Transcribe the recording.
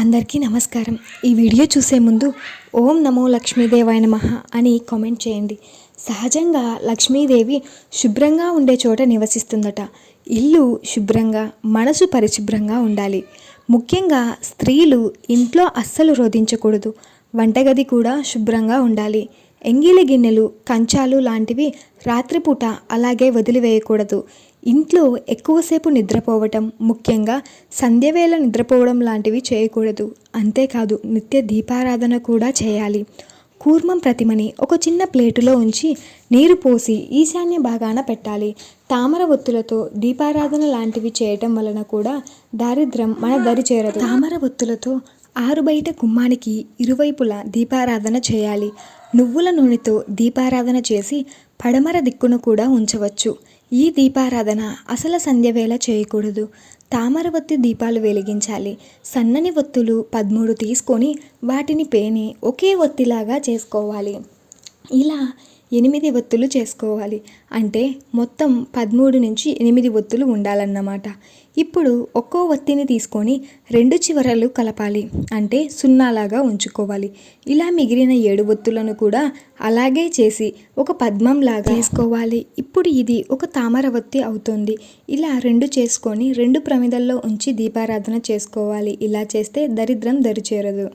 అందరికీ నమస్కారం. ఈ వీడియో చూసే ముందు ఓం నమో లక్ష్మీదేవాయ నమ అని కామెంట్ చేయండి. సహజంగా లక్ష్మీదేవి శుభ్రంగా ఉండే చోట నివసిస్తుందట. ఇల్లు శుభ్రంగా మనసు పరిశుభ్రంగా ఉండాలి. ముఖ్యంగా స్త్రీలు ఇంట్లో అస్సలు రోధించకూడదు. వంటగది కూడా శుభ్రంగా ఉండాలి. ఎంగిలి గిన్నెలు కంచాలు లాంటివి రాత్రిపూట అలాగే వదిలివేయకూడదు. ఇంట్లో ఎక్కువసేపు నిద్రపోవటం ముఖ్యంగా సంధ్యవేళ నిద్రపోవడం లాంటివి చేయకూడదు. అంతేకాదు నిత్య దీపారాధన కూడా చేయాలి. కూర్మం ప్రతిమని ఒక చిన్న ప్లేటులో ఉంచి నీరు పోసి ఈశాన్య భాగాన పెట్టాలి. తామర ఒత్తులతో దీపారాధన లాంటివి చేయటం వలన కూడా దారిద్ర్యం మన దరి చేరదు. తామర ఒత్తులతో ఆరు బయట గుమ్మానికి ఇరువైపులా దీపారాధన చేయాలి. నువ్వుల నూనెతో దీపారాధన చేసి పడమర దిక్కును కూడా ఉంచవచ్చు. ఈ దీపారాధన అసలు సంధ్యవేళ చేయకూడదు. తామర ఒత్తి దీపాలు వెలిగించాలి. సన్నని ఒత్తులు పదమూడు తీసుకొని వాటిని పేని ఒకే ఒత్తిలాగా చేసుకోవాలి. ఇలా ఎనిమిది ఒత్తులు చేసుకోవాలి. అంటే మొత్తం పదమూడు నుంచి ఎనిమిది ఒత్తులు ఉండాలన్నమాట. ఇప్పుడు ఒక్కో ఒత్తిని తీసుకొని రెండు చివరలు కలపాలి. అంటే సున్నాలాగా ఉంచుకోవాలి. ఇలా మిగిలిన ఏడు ఒత్తులను కూడా అలాగే చేసి ఒక పద్మంలాగా వేసుకోవాలి ఇప్పుడు ఇది ఒక తామర ఒత్తి అవుతుంది. ఇలా రెండు చేసుకొని రెండు ప్రమిదల్లో ఉంచి దీపారాధన చేసుకోవాలి. ఇలా చేస్తే దరిద్రం దరిచేరదు.